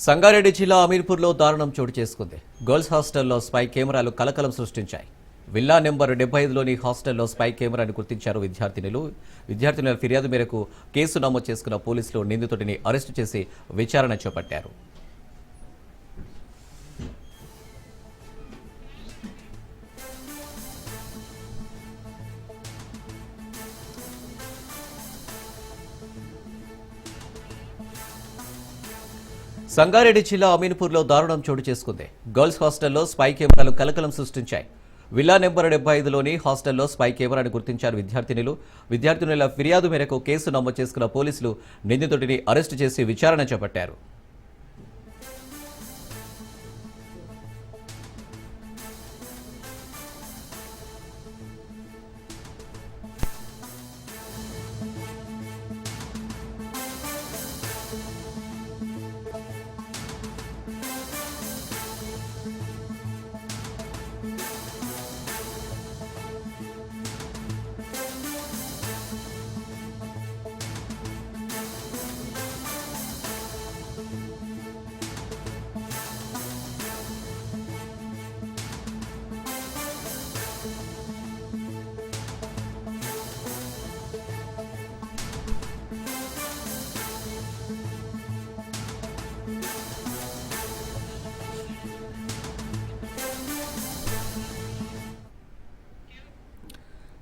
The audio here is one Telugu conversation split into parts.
సంగారెడ్డి జిల్లా అమీర్పూర్లో దారుణం చోటు చేసుకుంది. గర్ల్స్ హాస్టల్లో స్పై కెమెరాలు కలకలం సృష్టించాయి. విల్లా నెంబర్ డెబ్బై ఐదులోని హాస్టల్లో స్పై కెమెరాను గుర్తించారు విద్యార్థినులు. విద్యార్థినుల ఫిర్యాదు మేరకు కేసు నమోదు చేసుకున్న పోలీసులు నిందితుడిని అరెస్టు చేసి విచారణ చేపట్టారు. సంగారెడ్డి జిల్లా అమీన్పూర్లో దారుణం చోటు చేసుకుంది. గర్ల్స్ హాస్టల్లో స్పై కెమెరాలు కలకలం సృష్టించాయి. విల్లా నెంబర్ డెబ్బై ఐదులోని హాస్టల్లో స్పై కెమెరాను గుర్తించారు విద్యార్థినులు. విద్యార్థినుల ఫిర్యాదు మేరకు కేసు నమోదు చేసుకున్న పోలీసులు నిందితుడిని అరెస్టు చేసి విచారణ చేపట్టారు.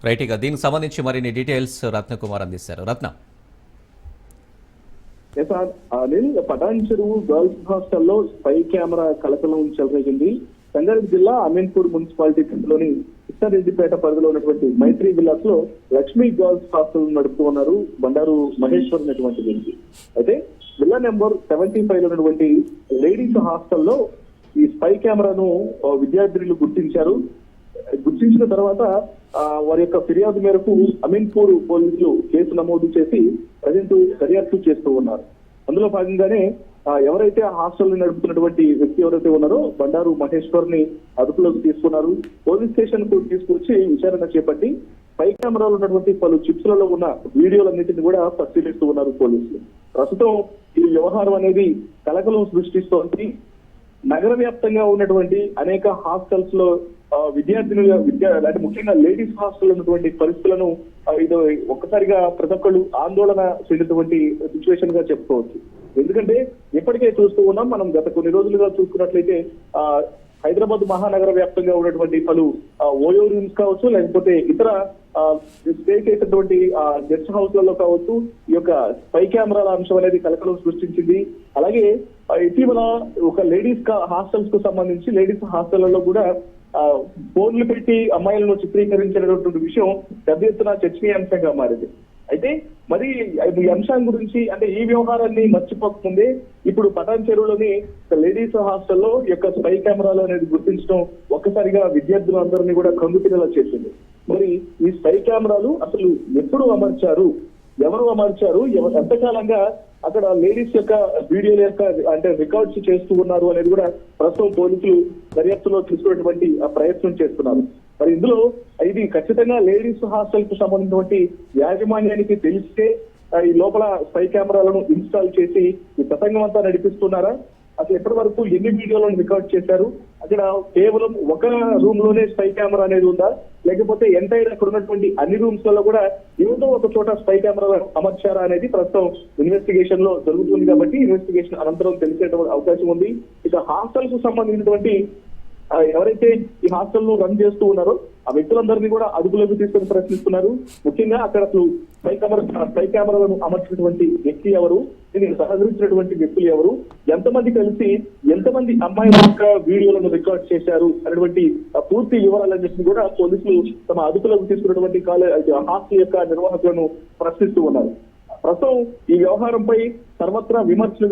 రైట్ ఇక దీనికి సంబంధించి మరిన్ని డీటెయిల్స్ రత్నకుమార్ అందిస్తారు. రత్న. ఎస్ అనిల్ పటాన్ చెరువు గర్ల్స్ హాస్టల్లో స్పై కెమెరా కలకలం చెలరేగింది సంగారెడ్డి జిల్లా అమీన్పూర్ మున్సిపాలిటీ లోని కృష్ణారెడ్డిపేట పరిధిలో ఉన్నటువంటి మైత్రి విలాస్లో లక్ష్మీ గర్ల్స్ హాస్టల్ నడుపుతూ ఉన్నారు బండారు మహేశ్వర్ అనేటువంటి వ్యక్తి అయితే విల్లా నెంబర్ సెవెంటీ ఫైవ్లో ఉన్నటువంటి లేడీస్ హాస్టల్లో ఈ స్పై కెమెరాను ఆ, విద్యార్థినులు గుర్తించారు. గుర్తించిన తర్వాత వారి యొక్క ఫిర్యాదు మేరకు అమీన్పూర్ పోలీసులు కేసు నమోదు చేసి ప్రజెంట్ దర్యాప్తు చేస్తూ ఉన్నారు. అందులో భాగంగానే ఎవరైతే ఆ హాస్టల్ని నడుపుతున్నటువంటి వ్యక్తి ఎవరైతే ఉన్నారో బండారు మహేశ్వర్ని అదుపులోకి తీసుకున్నారు. పోలీస్ స్టేషన్కు తీసుకొచ్చి విచారణ చేపట్టి పై కెమెరాలో ఉన్నటువంటి పలు చిప్స్లలో ఉన్న వీడియోలన్నింటినీ కూడా పరిశీలిస్తూ ఉన్నారు పోలీసులు. ప్రస్తుతం ఈ వ్యవహారం అనేది కలకలం సృష్టిస్తోంది. నగర వ్యాప్తంగా ఉన్నటువంటి అనేక హాస్టల్స్లో ఆ, విద్యార్థినుల విద్యా అంటే ముఖ్యంగా లేడీస్ హాస్టల్ ఉన్నటువంటి పరిస్థితులను ఇది ఒక్కసారిగా ప్రతి ఒక్కళ్ళు ఆందోళన చెందినటువంటి సిచ్యువేషన్గా చెప్పుకోవచ్చు. ఎందుకంటే ఇప్పటికే చూస్తూ ఉన్నాం మనం గత కొన్ని రోజులుగా చూసుకున్నట్లయితే ఆ హైదరాబాద్ మహానగర వ్యాప్తంగా ఉన్నటువంటి పలు ఓయో రూమ్స్ కావచ్చు లేకపోతే ఇతర ఆ, స్టే చేసినటువంటి గెస్ట్ హౌస్లలో కావచ్చు ఈ యొక్క స్పై కెమెరాల అంశం అనేది కలకలం సృష్టించింది. అలాగే ఇటీవల ఒక లేడీస్ హాస్టల్స్కు సంబంధించి లేడీస్ హాస్టళ్ళలో కూడా ఫోన్లు పెట్టి అమ్మాయిలను చిత్రీకరించినటువంటి విషయం పెద్ద ఎత్తున చర్చనీయాంశంగా మారింది. అయితే మరి ఈ అంశం గురించి అంటే ఈ వ్యవహారాన్ని మర్చిపోకముందే ఇప్పుడు పటాన్ చెరువులోని లేడీస్ హాస్టల్లో యొక్క స్పై కెమెరాలు అనేది గుర్తించడం ఒక్కసారిగా విద్యార్థులందరినీ కూడా కంగుతినేలా చేసింది. మరి ఈ స్పై కెమెరాలు అసలు ఎప్పుడు అమర్చారు? ఎవరు అమర్చారు ఎంతకాలంగా అక్కడ లేడీస్ యొక్క వీడియోల యొక్క అంటే రికార్డ్స్ చేస్తూ ఉన్నారు అనేది కూడా ప్రస్తుతం పోలీసులు దర్యాప్తులో తీసుకున్నటువంటి ఆ ప్రయత్నం చేస్తున్నారు. మరి ఇందులో ఇది ఖచ్చితంగా లేడీస్ హాస్టల్కు సంబంధించినటువంటి యాజమాన్యానికి తెలిస్తే ఈ లోపల స్పై కెమెరాలను ఇన్స్టాల్ చేసి ఈ ప్రసంగం అంతా నడిపిస్తున్నారా? అసలు ఎప్పటి వరకు ఎన్ని వీడియోలను రికార్డ్ చేశారు? అక్కడ కేవలం ఒక రూమ్లోనే స్పై కెమెరా అనేది ఉందా? లేకపోతే ఎంటైర్ అక్కడ ఉన్నటువంటి అన్ని రూమ్స్లలో కూడా ఏదో ఒక చోట స్పై కెమెరా అమర్చారా అనేది ప్రస్తుతం ఇన్వెస్టిగేషన్లో జరుగుతుంది కాబట్టి ఇన్వెస్టిగేషన్ అనంతరం తెలిసేటువంటి అవకాశం ఉంది. ఇక హాస్టల్కు సంబంధించినటువంటి ఎవరైతే ఈ హాస్టల్ను రన్ చేస్తూ ఉన్నారో ఆ వ్యక్తులందరినీ కూడా అదుపులోకి తీసుకొని ప్రశ్నిస్తున్నారు. ముఖ్యంగా అక్కడ అసలు స్పై కెమెరా స్పై కెమెరాలను అమర్చినటువంటి వ్యక్తి ఎవరు? దీనికి సహకరించినటువంటి వ్యక్తులు ఎవరు? ఎంతమంది కలిసి ఎంతమంది అమ్మాయిల యొక్క వీడియోలను రికార్డ్ చేశారు? అనేటువంటి పూర్తి పూర్తి చెప్పి కూడా పోలీసులు తమ అదుపులోకి తీసుకున్నటువంటి కాలేజ్ హాస్టల్ యొక్క నిర్వాహకులను ప్రశ్నిస్తూ ఉన్నారు. ప్రస్తుతం ఈ వ్యవహారంపై సర్వత్రా విమర్శలు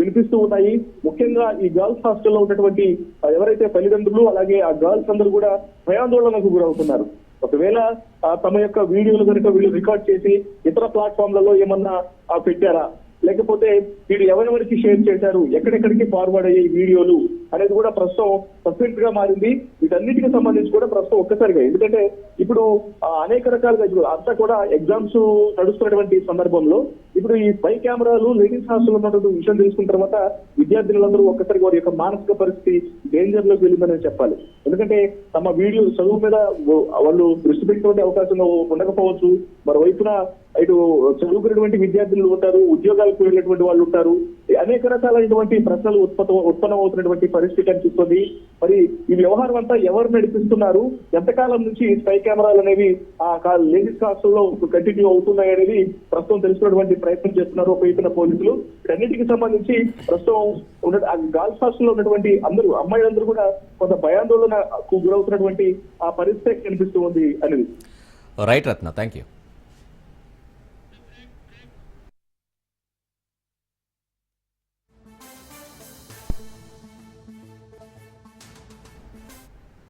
వినిపిస్తూ ఉన్నాయి. ముఖ్యంగా ఈ గర్ల్స్ హాస్టల్లో ఉన్నటువంటి ఎవరైతే తల్లిదండ్రులు అలాగే ఆ గర్ల్స్ అందరూ కూడా భయాందోళనకు గురవుతున్నారు. ఒకవేళ ఆ, తమ యొక్క వీడియోలు కనుక వీళ్ళు రికార్డ్ చేసి ఇతర ప్లాట్ఫామ్లలో ఏమన్నా పెట్టారా? లేకపోతే వీళ్ళు ఎవరెవరికి షేర్ చేశారు? ఎక్కడెక్కడికి ఫార్వర్డ్ అయ్యే వీడియోలు? అనేది కూడా ప్రస్తుతం సస్పెక్ట్గా మారింది. వీటన్నిటికి సంబంధించి కూడా ప్రస్తుతం ఒక్కసారిగా. ఎందుకంటే ఇప్పుడు అనేక రకాలుగా ఇప్పుడు అంతా కూడా ఎగ్జామ్స్ నడుస్తున్నటువంటి సందర్భంలో ఇప్పుడు ఈ పై కెమెరాలు లేడీస్ హాస్టల్ ఉన్నటువంటి విషయం తెలుసుకున్న తర్వాత విద్యార్థులందరూ ఒక్కసారి వారి యొక్క మానసిక పరిస్థితి డేంజర్లోకి వెళ్ళిందని చెప్పాలి. ఎందుకంటే తమ వీడియో చదువు మీద వాళ్ళు దృష్టి పెట్టినటువంటి అవకాశం ఉండకపోవచ్చు. మరోవైపున ఇటు చదువుకున్నటువంటి విద్యార్థులు ఉంటారు ఉద్యోగాలకు వెళ్ళినటువంటి వాళ్ళు ఉంటారు. అనేక రకాలైనటువంటి ప్రశ్నలు ఉత్పత్తి ఉత్పన్నం అవుతున్నటువంటి పరిస్థితి కనిపిస్తుంది మరి ఈ వ్యవహారం అంతా ఎవరు నడిపిస్తున్నారు? ఎంతకాలం నుంచి స్పై కెమెరాలు అనేవి ఆ లేడీస్ హాస్టల్లో కంటిన్యూ అవుతున్నాయి అనేది ప్రస్తుతం తెలుసుకున్నటువంటి ప్రయత్నం చేస్తున్నారు ఉపయోగించిన పోలీసులు. వీటన్నిటికి సంబంధించి ప్రస్తుతం ఉన్న ఆ గర్ల్స్ హాస్టల్లో ఉన్నటువంటి అందరూ అమ్మాయిలందరూ కూడా కొంత భయాందోళనకు గురవుతున్నటువంటి ఆ పరిస్థితి కనిపిస్తూ ఉంది అనేది. Right Ratna thank you